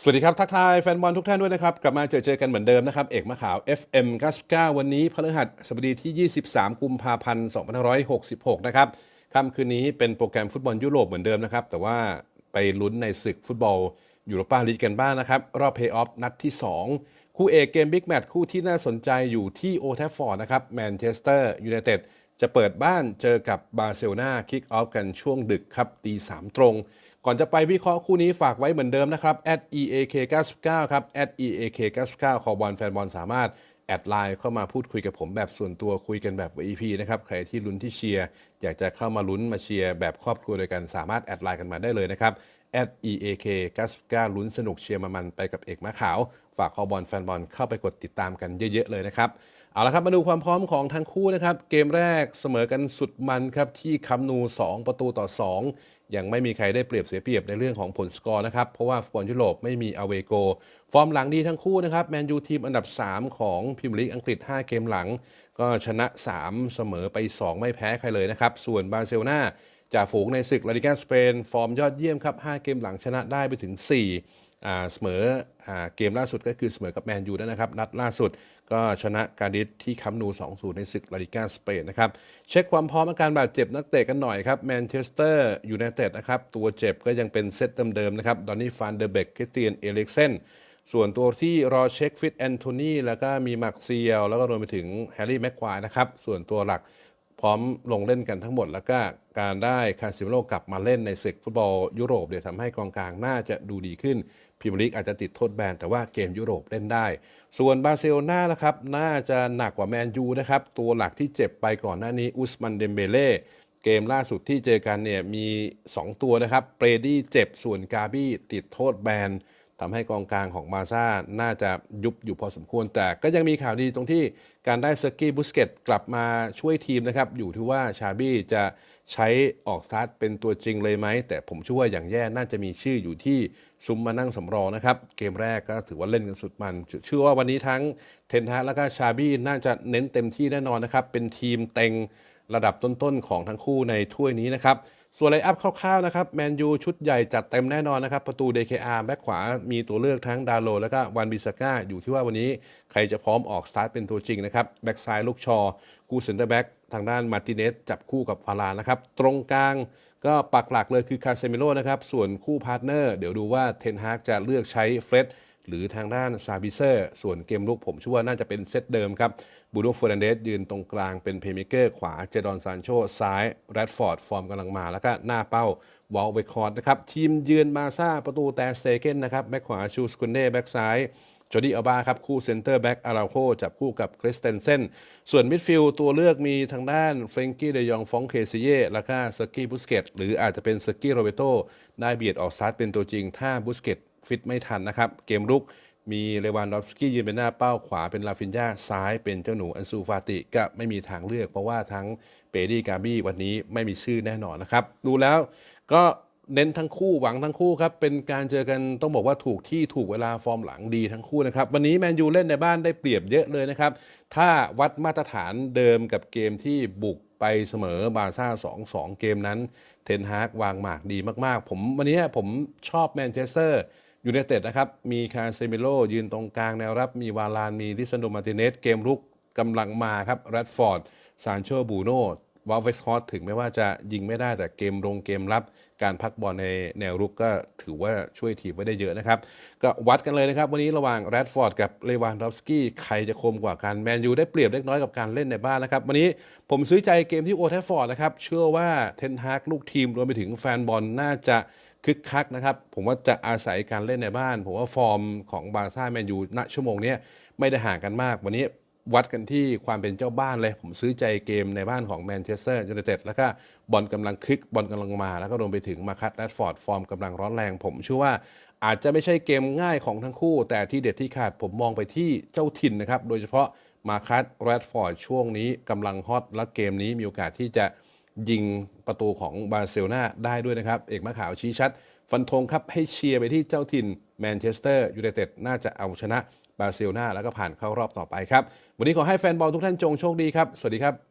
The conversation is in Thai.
สวัสดีครับ ทักทายแฟนบอลทุกท่านด้วยนะครับ กลับมาเจอเจอกันเหมือนเดิมนะครับ เอกมะขาว FM 99 วันนี้พฤหัสบดีที่ 23 กุมภาพันธ์2566 นะครับค่ำคืนนี้เป็นโปรแกรมฟุตบอลยุโรปเหมือนเดิมนะครับ แต่ว่าไปลุ้นในศึกฟุตบอลยูโรปาลีกกันบ้างนะครับ รอบเพย์ออฟนัดที่ 2 คู่เอกเกมบิ๊กแมตช์คู่ที่น่าสนใจอยู่ที่โอแทฟฟอร์ดนะครับแมนเชสเตอร์ยูไนเต็ด จะเปิดบ้านเจอกับบาร์เซโลนาคิกออฟกันช่วงดึกครับตีสามตรง ก่อนจะไปวิเคราะห์คู่นี้ฝากไว้เหมือนเดิมนะครับ @eak99 ครับ @eak99 คอบอลแฟนบอลสามารถแอดไลน์เข้ามาพูดคุยกับผมแบบส่วนตัวคุยกันแบบ VIP นะครับ ใครที่ลุ้นที่เชียร์ อยากจะเข้ามาลุ้นมาเชียร์แบบครอบครัวด้วยกันสามารถแอดไลน์กันมาได้เลยนะครับ @eak99 ลุ้นสนุกเชียร์มามันไปกับเอกมะขาว ฝากคอบอลแฟนบอลเข้าไปกดติดตามกันเยอะๆเลยนะครับเอาละครับมาดูความพร้อมของทั้งคู่นะครับ เกมแรกเสมอกันสุดมันครับที่คัมนู 2 ประตูต่อ 2 ยังไม่มีใครได้เปรียบเสียเปรียบในเรื่องของผลสกอร์นะครับ เพราะว่าฟุตบอลยุโรปไม่มีอเวโก ฟอร์มหลังดีทั้งคู่นะครับ แมนยูทีมอันดับ 3 ของพรีเมียร์ลีกอังกฤษ 5 เกมหลัง ก็ชนะ 3 เสมอไป 2 ไม่แพ้ใครเลยนะครับ ส่วนบาร์เซโลนา จ่าฝูงในศึกลาลิกาสเปน ฟอร์มยอดเยี่ยมครับ 5 เกมหลังชนะได้ไปถึง 4 เสมออเกมล่าสุดก็คือเสมอกับแมนยูนะครับ นัดล่าสุดก็ชนะการดิสที่คัมนู2-0 ในศึกลาลิกาสเปนนะครับ เช็คความพร้อมอาการบาดเจ็บนักเตะกันหน่อยครับแมนเชสเตอร์ยูไนเต็ดนะครับ ตัวเจ็บก็ยังเป็นเซตเดิมๆนะครับดอนนี่ฟานเดอร์เบกคริสเตียนเอลิกเซนส่วนตัวที่รอเช็คฟิตแอนโทนีแล้วก็มีมักเซียลแล้วก็รวมไปถึงแฮร์รี่แม็กควายนะครับส่วนตัวหลัก พร้อมลงเล่นกันทั้งหมด แล้วก็การได้คาซิเมโลกลับมาเล่นในศึกฟุตบอลยุโรปเนี่ยทำให้กองกลางน่าจะดูดีขึ้นพรีเมียร์ลีกอาจจะติดโทษแบน แต่ว่าเกมยุโรปเล่นได้ ส่วนบาร์เซโลนานะครับ น่าจะหนักกว่าแมนยูนะครับ ตัวหลักที่เจ็บไปก่อนหน้านี้อุสมันเดมเบเล่เกมล่าสุดที่เจอกันเนี่ยมี 2 ตัวนะครับเปรดี้เจ็บส่วนกาบี้ติดโทษแบน ทำให้กองกลางของมาซ่าน่าจะยุบอยู่พอสมควร แต่ก็ยังมีข่าวดีตรงที่การได้เซอร์กี้บุสเกตกลับมาช่วยทีมนะครับ อยู่ที่ว่าชาบี้จะใช้ออกสตาร์ทเป็นตัวจริงเลยไหม แต่ผมเชื่อว่าอย่างแย่น่าจะมีชื่ออยู่ที่ซุ้มมานั่งสำรองนะครับ เกมแรกก็ถือว่าเล่นกันสุดมัน เชื่อว่าวันนี้ทั้งเทนฮาแล้วก็ชาบี้น่าจะเน้นเต็มที่แน่นอนนะครับเป็นทีมเต็งระดับต้นๆของทั้งคู่ในถ้วยนี้นะครับ ส่วนไลอัพคร่าวๆนะครับแมนยูชุดใหญ่จัดเต็มแน่นอนนะครับ ประตู DKR แบ็คขวามีตัวเลือกทั้งดาโล แล้วก็วันบิสก้า อยู่ที่ว่าวันนี้ใครจะพร้อมออกสตาร์ทเป็นตัวจริงนะครับ แบ็กซ้ายลูกชอ กูเซนเตอร์แบ็กทางด้านมาร์ติเนสจับคู่กับฟาลานะครับ ตรงกลางก็ปักหลักเลยคือคาเซมิโลนะครับ ส่วนคู่พาร์ทเนอร์ เดี๋ยวดูว่าเทนฮากจะเลือกใช้เฟรด หรือทางด้านซาบิเซอร์ ส่วนเกมลุกผมเชื่อว่าน่าจะเป็นเซตเดิมครับบูโดเฟอร์นันเดสยืนตรงกลางเป็นเพย์เมเกอร์ขวาเจดอนซานโชซ้ายแรดฟอร์ดฟอร์มกำลังมาแล้วก็หน้าเป้าวอลเวคอร์ดนะครับทีมยืนมาซาประตูแตสเตเกนนะครับแบ็คขวาชูสกุนเน่แบ็คซ้ายจอร์ดี้อัลบาครับคู่เซนเตอร์แบ็กอาราโคจับคู่กับคริสเตนเซนส่วนมิดฟิลด์ตัวเลือกมีทางด้านเฟรงกี้เดยองฟองเคซิเย่แล้วก็เซอร์กี้บุสเกตหรืออาจจะเป็นเซอร์กี้โรเบโตได้เบียดออกสตาร์เป็นตัวจริงถ้าบุสเกต ฟิตไม่ทันนะครับ เกมรุกมีเลวานดอฟสกี้ยืนเป็นหน้าเป้าขวาเป็นลาฟินยาซ้ายเป็นเจ้าหนูอันซูฟาติก็ไม่มีทางเลือก เพราะว่าทั้งเปดี้กาบี้วันนี้ไม่มีชื่อแน่นอนนะครับ ดูแล้วก็เน้นทั้งคู่หวังทั้งคู่ครับ เป็นการเจอกันต้องบอกว่าถูกที่ถูกเวลาฟอร์มหลังดีทั้งคู่นะครับ วันนี้แมนยูเล่นในบ้านได้เปรียบเยอะเลยนะครับ ถ้าวัดมาตรฐานเดิมกับเกมที่บุกไปเสมอบาร์ซ่า2-2 เกมนั้น เทนฮากวางหมากดีมากๆ ผมวันนี้ผมชอบแมนเชสเตอร์ ยูไนเต็ดนะครับ มีคาเซมิโลยืนตรงกลางแนวรับ มีวาลาน มีลิซันโดมาติเนส เกมรุกกำลังมาครับแรดฟอร์ด ซานโชบูโนวอลเวสคอร์ถึงแม้ว่าจะยิงไม่ได้แต่เกมลงเกมรับ การพักบอลในแนวรุกก็ถือว่าช่วยทีมไว้ได้เยอะนะครับ ก็วัดกันเลยนะครับ วันนี้ระหว่างแรดฟอร์ดกับเลวานดอฟสกี้ใครจะคมกว่ากัน แมนยูได้เปรียบเล็กน้อยกับการเล่นในบ้านนะครับ วันนี้ผมซื้อใจเกมที่โอเทฟฟอร์ดนะครับ เชื่อว่าเทนฮากลูกทีมรวมไปถึงแฟนบอลน่าจะ คึกคักนะครับ ผมว่าจะอาศัยการเล่นในบ้าน ผมว่าฟอร์มของบาร์ซ่าแมนยูณชั่วโมงนี้ไม่ได้ห่างกันมาก วันนี้วัดกันที่ความเป็นเจ้าบ้านเลย ผมซื้อใจเกมในบ้านของแมนเชสเตอร์ยูไนเต็ดแล้วก็บอลกำลังคลิกบอลกำลังมา แล้วก็รวมไปถึงมาคัตแรดฟอร์ดฟอร์มกำลังร้อนแรง ผมเชื่อว่าอาจจะไม่ใช่เกมง่ายของทั้งคู่ แต่ที่เด็ดที่ขาดผมมองไปที่เจ้าถิ่นนะครับ โดยเฉพาะมาคัตแรดฟอร์ดช่วงนี้กำลังฮอตและเกมนี้มีโอกาสที่จะ ยิงประตูของบาร์เซโลนาได้ด้วยนะครับ เอกมะขาวชี้ชัด ฟันธงครับให้เชียร์ไปที่เจ้าถิ่นแมนเชสเตอร์ยูไนเต็ดน่าจะเอาชนะบาร์เซโลนาแล้วก็ผ่านเข้ารอบต่อไปครับ วันนี้ขอให้แฟนบอลทุกท่านจงโชคดีครับ สวัสดีครับ